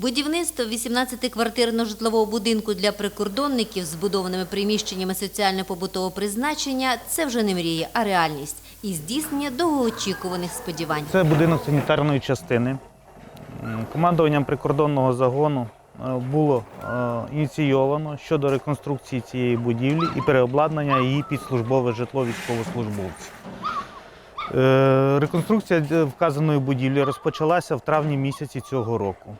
Будівництво 18-квартирного житлового будинку для прикордонників з збудованими приміщеннями соціально-побутового призначення – це вже не мрія, а реальність і здійснення довгоочікуваних сподівань. Це будинок санітарної частини. Командуванням прикордонного загону е, було е, ініційовано щодо реконструкції цієї будівлі і переобладнання її під службове житло військовослужбовців. Е, Реконструкція вказаної будівлі розпочалася в травні місяці цього року.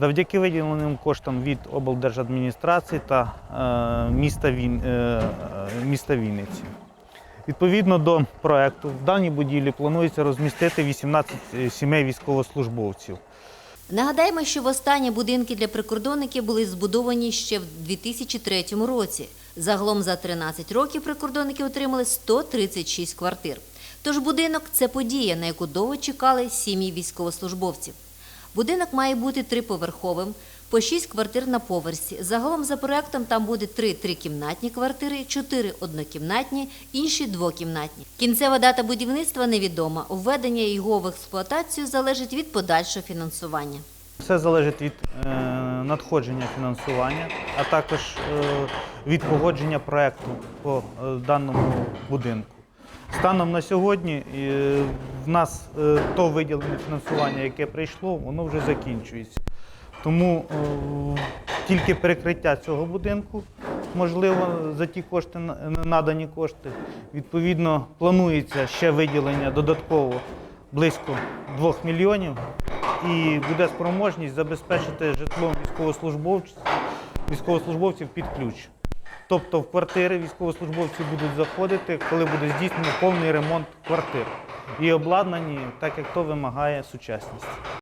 Завдяки виділеним коштам від облдержадміністрації та е, міста, е, е, міста Вінниці. Відповідно до проекту, в даній будівлі планується розмістити 18 сімей військовослужбовців. Нагадаємо, що востаннє будинки для прикордонників були збудовані ще в 2003 році. Загалом за 13 років прикордонники отримали 136 квартир. Тож будинок це подія, на яку довго чекали сім'ї військовослужбовців. Будинок має бути триповерховим, по 6 квартир на поверсі. Загалом за проектом там буде 3 трикімнатні квартири, 4 однокімнатні, інші двокімнатні. Кінцева дата будівництва невідома. Введення його в експлуатацію залежить від подальшого фінансування. Все залежить від е, надходження фінансування, а також е, від погодження проекту по е, даному будинку. Станом на сьогодні е, в нас е, то виділене фінансування, яке прийшло, воно вже закінчується. Тому е, тільки перекриття цього будинку можливо за ті кошти на- надані кошти. Відповідно, планується ще виділення додатково близько 2 мільйонів і буде спроможність забезпечити житлом військовослужбовців, військовослужбовців під ключ. Тобто в квартири військовослужбовці будуть заходити, коли буде здійснено повний ремонт квартир і обладнані так, як то вимагає сучасність.